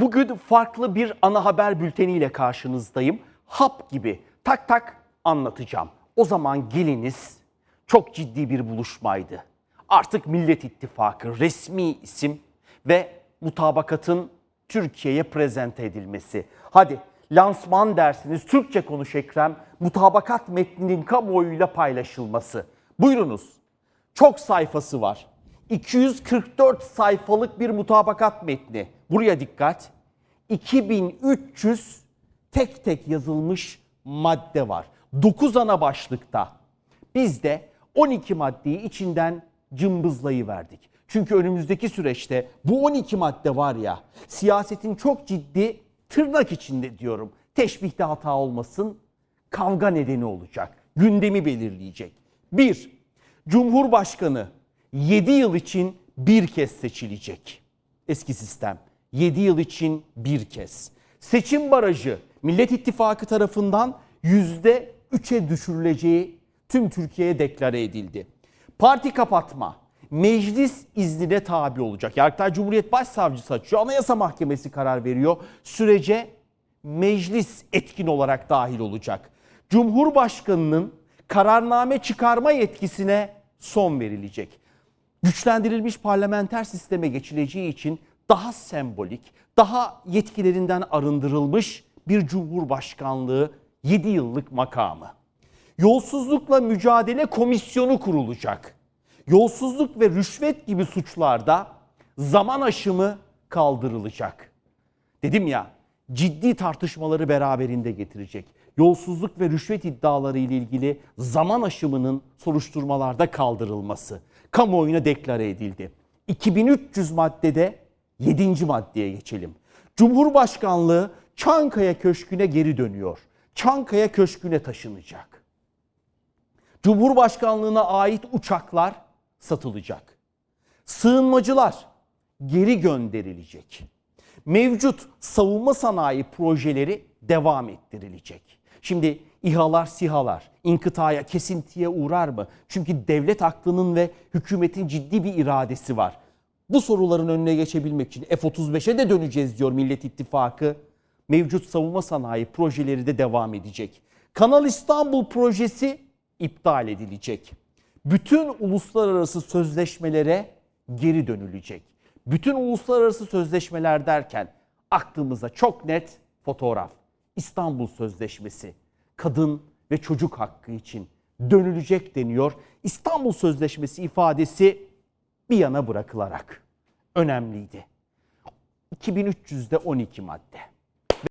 Bugün farklı bir ana haber bülteniyle karşınızdayım. Hap gibi tak tak anlatacağım. O zaman geliniz çok ciddi bir buluşmaydı. Artık Millet İttifakı resmi isim ve mutabakatın Türkiye'ye prezente edilmesi. Hadi lansman dersiniz Türkçe konuş Ekrem. Mutabakat metninin kamuoyuyla paylaşılması. Buyurunuz. Çok sayfası var. 244 sayfalık bir mutabakat metni. Buraya dikkat. 2300 tek tek yazılmış madde var. 9 ana başlıkta. Biz de 12 maddeyi içinden cımbızlayıverdik. Çünkü önümüzdeki süreçte bu 12 madde var ya siyasetin çok ciddi tırnak içinde diyorum. Teşbihte hata olmasın kavga nedeni olacak. Gündemi belirleyecek. 1. Cumhurbaşkanı 7 yıl için bir kez seçilecek. Eski sistem 7 yıl için bir kez. Seçim barajı Millet İttifakı tarafından %3'e düşürüleceği tüm Türkiye'ye deklare edildi. Parti kapatma meclis iznine tabi olacak. Yargıtay Cumhuriyet Başsavcısı açıyor. Anayasa Mahkemesi karar veriyor. Sürece meclis etkin olarak dahil olacak. Cumhurbaşkanının kararname çıkarma yetkisine son verilecek. Güçlendirilmiş parlamenter sisteme geçileceği için daha sembolik, daha yetkilerinden arındırılmış bir cumhurbaşkanlığı 7 yıllık makamı. Yolsuzlukla mücadele komisyonu kurulacak. Yolsuzluk ve rüşvet gibi suçlarda zaman aşımı kaldırılacak. Dedim ya ciddi tartışmaları beraberinde getirecek. Yolsuzluk ve rüşvet iddiaları ile ilgili zaman aşımının soruşturmalarda kaldırılması kamuoyuna deklare edildi. 2300 maddede 7. maddeye geçelim. Cumhurbaşkanlığı Çankaya Köşkü'ne geri dönüyor. Çankaya Köşkü'ne taşınacak. Cumhurbaşkanlığına ait uçaklar satılacak. Sığınmacılar geri gönderilecek. Mevcut savunma sanayi projeleri devam ettirilecek. Şimdi İHA'lar, SİHA'lar inkıtaya, kesintiye uğrar mı? Çünkü devlet aklının ve hükümetin ciddi bir iradesi var. Bu soruların önüne geçebilmek için F-35'e de döneceğiz diyor Millet İttifakı. Mevcut savunma sanayi projeleri de devam edecek. Kanal İstanbul projesi iptal edilecek. Bütün uluslararası sözleşmelere geri dönülecek. Bütün uluslararası sözleşmeler derken aklımıza çok net fotoğraf. İstanbul Sözleşmesi kadın ve çocuk hakkı için dönülecek deniyor. İstanbul Sözleşmesi ifadesi bir yana bırakılarak önemliydi. 2300'de 12 madde.